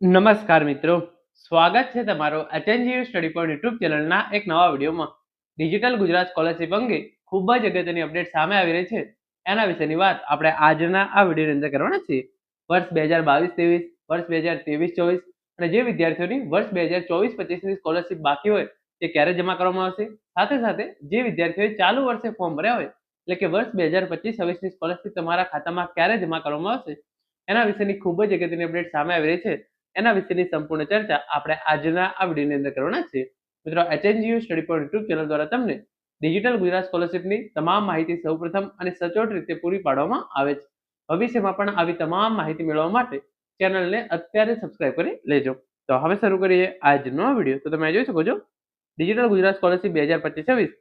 નમસ્કાર મિત્રો. સ્વાગત છે તમારો એચએનજીયુ સ્ટડી પોઈન્ટ યુટ્યુબ ચેનલના એક નવા વિડીયોમાં. ડિજિટલ ગુજરાત સ્કોલરશિપ અંગે ખૂબ જ અગત્યની અપડેટ સામે આવી રહી છે. એના વિશેની વાત આપણે આજના આ વિડીયોની અંદર કરવાના છીએ. વર્ષ બે હજાર બાવીસ ત્રેવીસ, વર્ષ બે હજાર ત્રેવીસ ચોવીસ અને જે વિદ્યાર્થીઓની વર્ષ બે હજાર ચોવીસ પચીસની સ્કોલરશિપ બાકી હોય તે ક્યારે જમા કરવામાં આવશે? સાથે સાથે જે વિદ્યાર્થીઓએ ચાલુ વર્ષે ફોર્મ ભર્યા હોય, એટલે કે વર્ષ બે હજાર પચીસ છવ્વીસની સ્કોલરશિપ તમારા ખાતામાં ક્યારે જમા કરવામાં આવશે? એના વિશેની ખૂબ જ અગત્યની અપડેટ સામે આવી રહી છે. એના વિશેની સંપૂર્ણ ચર્ચા આપણે આજના આ વિડીયોની અંદર કરવાના છીએ. મિત્રો HNGU study point YouTube channel દ્વારા તમને ડિજિટલ ગુજરાત સ્કોલરશિપની તમામ માહિતી સૌપ્રથમ અને સચોટ રીતે પૂરી પાડવામાં આવે છે. ભવિષ્યમાં પણ આવી તમામ માહિતી મેળવવા માટે ચેનલને અત્યારે સબસ્ક્રાઇબ કરી લેજો. તો હવે શરૂ કરીએ આજનો વીડિયો. તો તમે જોઈ શકો છો ડિજિટલ ગુજરાત સ્કોલરશિપ બે હજાર પચીસ છવ્વીસ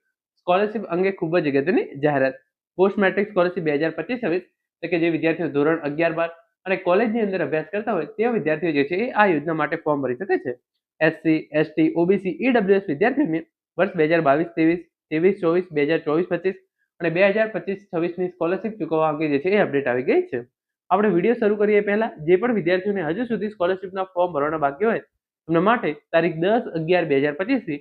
સ્કોલરશિપ અંગે ખૂબ જ અગત્યની જાહેરાત. પોસ્ટ મેટ્રિક સ્કોલરશિપ બે હજાર પચીસ છવ્વીસ કે જે વિદ્યાર્થીઓ ધોરણ અગિયાર બાર અને કોલેજની અંદર અભ્યાસ કરતા હોય તે વિદ્યાર્થીઓ જે છે એ આ યોજના માટે ફોર્મ ભરી શકે છે. એસસી એસટી ઓબીસી ઈડબ્લ્યુએસ વિદ્યાર્થીઓને વર્ષ બે હજાર બાવીસ, ત્રેવીસ ત્રેવીસ, ચોવીસ, બે હજાર ચોવીસ, પચીસ અને બે હજાર પચીસ, છવ્વીસની સ્કોલરશિપ ચૂકવવા અંગે જે છે એ અપડેટ આવી ગઈ છે. આપણે વીડિયો શરૂ કરીએ પહેલાં, જે પણ વિદ્યાર્થીઓને હજુ સુધી સ્કોલરશિપના ફોર્મ ભરવાના બાકી હોય, એમના માટે તારીખ દસ અગિયાર બે હજાર પચીસથી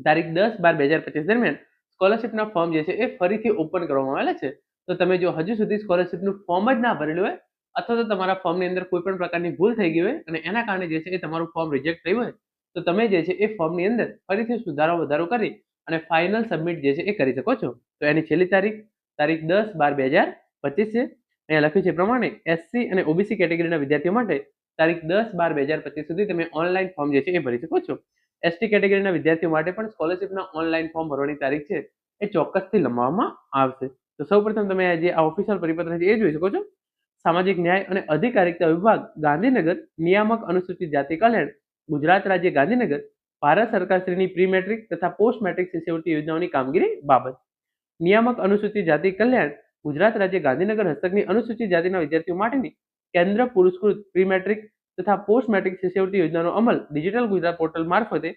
તારીખ દસ બાર બે હજાર પચીસ દરમિયાન સ્કોલરશિપના ફોર્મ જે છે એ ફરીથી ઓપન કરવામાં આવેલા છે. તો તમે જો હજુ સુધી સ્કોલરશિપનું ફોર્મ જ ના ભરેલું હોય અથવા તો તમારા ફોર્મની અંદર કોઈ પણ પ્રકારની ભૂલ થઈ ગઈ હોય અને એના કારણે જે છે એ તમારું ફોર્મ રિજેક્ટ થયું હોય, તો તમે જે છે એ ફોર્મની અંદર ફરીથી સુધારો વધારો કરી અને ફાઇનલ સબમિટ જે છે એ કરી શકો છો. તો એની છેલ્લી તારીખ તારીખ દસ બાર બે હજાર પચીસ છે. અહીંયા લખ્યું છે પ્રમાણે એસસી અને ઓબીસી કેટેગરીના વિદ્યાર્થીઓ માટે તારીખ દસ બાર બે હજાર પચીસ સુધી તમે ઓનલાઈન ફોર્મ જે છે એ ભરી શકો છો. એસટી કેટેગરીના વિદ્યાર્થીઓ માટે પણ સ્કોલરશિપના ઓનલાઈન ફોર્મ ભરવાની તારીખ છે એ ચોક્કસથી લંબાવવામાં આવશે. તો સૌપ્રથમ તમે જે આ ઓફિશિયલ પરિપત્ર છે એ જોઈ શકો છો. સામાજિક ન્યાય અને અધિકારિકતા વિભાગ, ગાંધીનગર, નિયામક અનુસૂચિત જાતિ કલ્યાણ, ગુજરાત રાજ્ય ગાંધીનગર, ભારત સરકાર શ્રીની પ્રી મેટ્રિક તથા પોસ્ટ મેટ્રિક શિષ્યવૃત્તિ યોજનાઓની કામગીરી બાબત. નિયામક અનુસૂચિત જાતિ કલ્યાણ, ગુજરાત રાજ્ય ગાંધીનગર હસ્તકની અનુસૂચિત જાતિના વિદ્યાર્થીઓ માટેની કેન્દ્ર પુરસ્કૃત પ્રી મેટ્રિક તથા પોસ્ટ મેટ્રિક શિષ્યવૃત્તિ યોજનાનો અમલ ડિજિટલ ગુજરાત પોર્ટલ મારફતે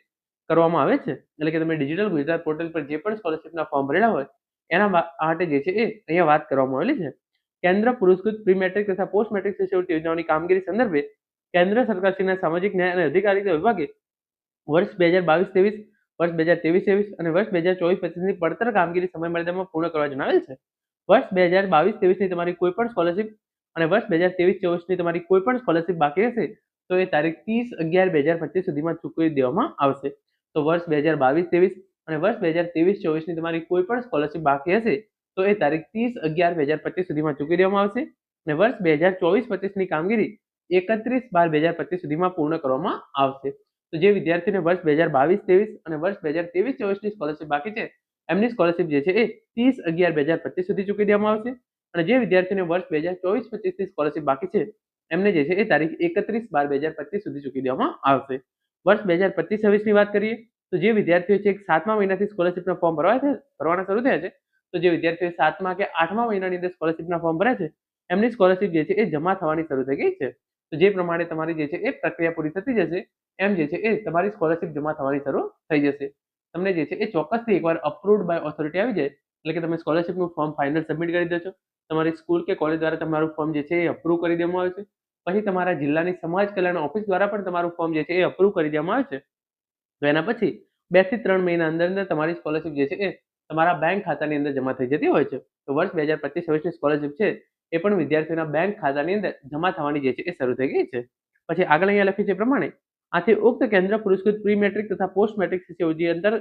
કરવામાં આવે છે. એટલે કે તમે ડિજિટલ ગુજરાત પોર્ટલ પર જે પણ સ્કોલરશિપના ફોર્મ ભરેલા હોય, એના માટે જે છે એ અહીંયા વાત કરવામાં આવેલી છે. કેન્દ્ર પુરસ્કૃત પ્રી મેટ્રિક તથા પોસ્ટ મેટ્રિક શિષ્યવૃત્તિ યોજનાઓની કામગીરી સંદર્ભે કેન્દ્ર સરકારશ્રીના સામાજિક ન્યાય અને અધિકારીતા વિભાગે વર્ષ બે હજાર બાવીસ ત્રેવીસ, વર્ષ બે હજાર ત્રેવીસ ત્રેવીસ અને વર્ષ બે હજાર ચોવીસ પચીસની પડતર કામગીરી સમય મર્યાદામાં પૂર્ણ કરવા જણાવેલ છે. વર્ષ બે હજાર બાવીસ ત્રેવીસની તમારી કોઈ પણ સ્કોલરશિપ અને વર્ષ બે હજાર ત્રેવીસ ચોવીસની તમારી કોઈ પણ સ્કોલરશિપ બાકી હશે તો એ તારીખ ત્રીસ અગિયાર બે હજાર પચીસ સુધીમાં ચૂકવી દેવામાં આવશે. તો વર્ષ બે હજાર બાવીસ ત્રેવીસ અને વર્ષ બે હજાર ત્રેવીસ ચોવીસની તમારી કોઈ પણ સ્કોલરશિપ બાકી હશે તો એ તારીખ ત્રીસ અગિયાર બે હજાર પચીસ સુધીમાં ચૂકી દેવામાં આવશે અને વર્ષ બે હજાર ચોવીસ પચીસની કામગીરી એકત્રીસ બાર બે હજાર પચીસ સુધીમાં પૂર્ણ કરવામાં આવશે. તો જે વિદ્યાર્થીને વર્ષ બે હજાર બાવીસ, ત્રેવીસ અને વર્ષ બે હજાર ત્રેવીસ, ચોવીસની સ્કોલરશિપ બાકી છે, એમની સ્કોલરશિપ જે છે એ ત્રીસ અગિયાર બે હજાર પચીસ સુધી ચૂકી દેવામાં આવશે. અને જે વિદ્યાર્થીને વર્ષ બે હજાર ચોવીસ, પચીસની સ્કોલરશિપ બાકી છે, એમને જે છે એ તારીખ એકત્રીસ બાર બે હજાર પચીસ સુધી ચૂકી દેવામાં આવશે. વર્ષ બે હજાર પચીસ છવ્વીસની વાત કરીએ, તો જે વિદ્યાર્થીઓ છે સાતમા મહિનાથી સ્કોલરશિપના ફોર્મ ભરવા છે, ભરવાના શરૂ થયા છે તો જે વિદ્યાર્થીઓ સાતમા કે આઠમા મહિનાની અંદર સ્કોલરશિપના ફોર્મ ભરે છે, એમની સ્કોલરશિપ જે છે એ જમા થવાની શરૂ થઈ ગઈ છે. તો જે પ્રમાણે તમારી જે છે એ પ્રક્રિયા પૂરી થતી જશે, એમ જે છે એ તમારી સ્કોલરશિપ જમા થવાની શરૂ થઈ જશે. તમને જે છે એ ચોક્કસથી એકવાર અપ્રુવડ બાય ઓથોરિટી આવી જાય, એટલે કે તમે સ્કોલરશિપનું ફોર્મ ફાઇનલ સબમિટ કરી દો છો. તમારી સ્કૂલ કે કોલેજ દ્વારા તમારું ફોર્મ જે છે એ અપ્રૂવ કરી દેવામાં આવે છે. પછી તમારા જિલ્લાની સમાજ કલ્યાણ ઓફિસ દ્વારા પણ તમારું ફોર્મ જે છે એ અપ્રૂવ કરી દેવામાં આવે છે. તો એના પછી બેથી ત્રણ મહિના અંદર અંદર તમારી સ્કોલરશિપ જે છે એ તમારા બેંક ખાતાની અંદર જમા થઈ જતી હોય છે. તો વર્ષ બે હજાર પચીસ વર્ષની સ્કોલરશિપ છે, એ પણ વિદ્યાર્થીઓના બેંક ખાતાની અંદર જમા થવાની જે છે એ શરૂ થઈ ગઈ છે. પછી આગળ અહીંયા લખ્યું છે પ્રમાણે, આથી ઉક્ત કેન્દ્ર પુરસ્કૃત પ્રી મેટ્રિક તથા પોસ્ટ મેટ્રિક શિષ્યવૃત્તિ અંતર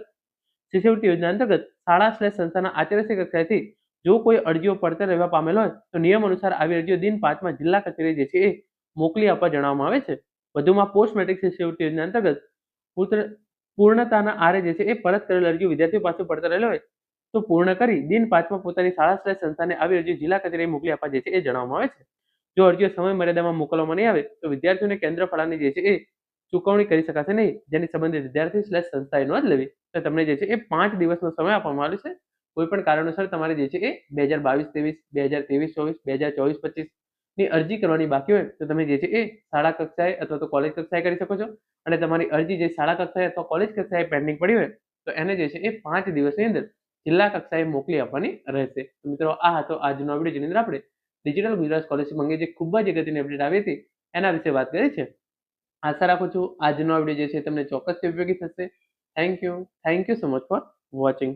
શિષ્યવૃત્તિ યોજના અંતર્ગત શાળા સ્લેશ સંસ્થાના આચાર્ય કક્ષાએથી જો કોઈ અરજીઓ પડતર રહેવા પામેલ હોય, તો નિયમ અનુસાર આવી અરજીઓ દિન પાંચમાં જિલ્લા કચેરી જે છે એ મોકલી આપવા જણાવવામાં આવે છે. વધુમાં પોસ્ટ મેટ્રિક શિષ્યવૃત્તિ યોજના અંતર્ગત પૂર્ણતાના આરે જે છે એ પરત કરેલ અરજીઓ વિદ્યાર્થીઓ પાસે પડતર રહેલો હોય તો પૂર્ણ કરી દિન પાંચમાં પોતાની શાળા સ્લેશ સંસ્થાને આવી અરજી જિલ્લા કચેરીએ મોકલી આપવા જે છે એ જણાવવામાં આવે છે. જો અરજીઓ સમય મર્યાદામાં મોકલવામાં નહીં આવે, તો વિદ્યાર્થીઓને કેન્દ્ર ફાળાની જે છે એ ચૂકવણી કરી શકાશે નહીં, જેની સંબંધિત વિદ્યાર્થી સ્લેશ સંસ્થાએ નોંધ લેવી. તો તમને જે છે એ પાંચ દિવસનો સમય આપવામાં આવ્યો છે. કોઈ પણ કારણોસર તમારે જે છે એ બે હજાર બાવીસ, ત્રેવીસ, બે હજાર ત્રેવીસ, ચોવીસ, બે હજાર ચોવીસ, પચીસની અરજી કરવાની બાકી હોય, તો તમે જે છે એ શાળા કક્ષાએ અથવા તો કોલેજ કક્ષાએ કરી શકો છો. અને તમારી અરજી જે શાળા કક્ષાએ અથવા કોલેજ કક્ષાએ પેન્ડિંગ પડી હોય, તો એને જે છે એ પાંચ દિવસની અંદર જિલ્લા કક્ષાએ મોકલી આપવાની રહેશે. મિત્રો, આ હતો આજનો અપડેટ જેની અંદર આપણે ડિજિટલ ગુજરાત સ્કોલરશિપ અંગે જે ખૂબ જ અગત્યની અપડેટ આવી હતી, એના વિશે વાત કરી છે. આશા રાખું છું આજનો અપડેટ જે છે તમને ચોક્કસથી ઉપયોગી થશે. Thank you thank you so much for watching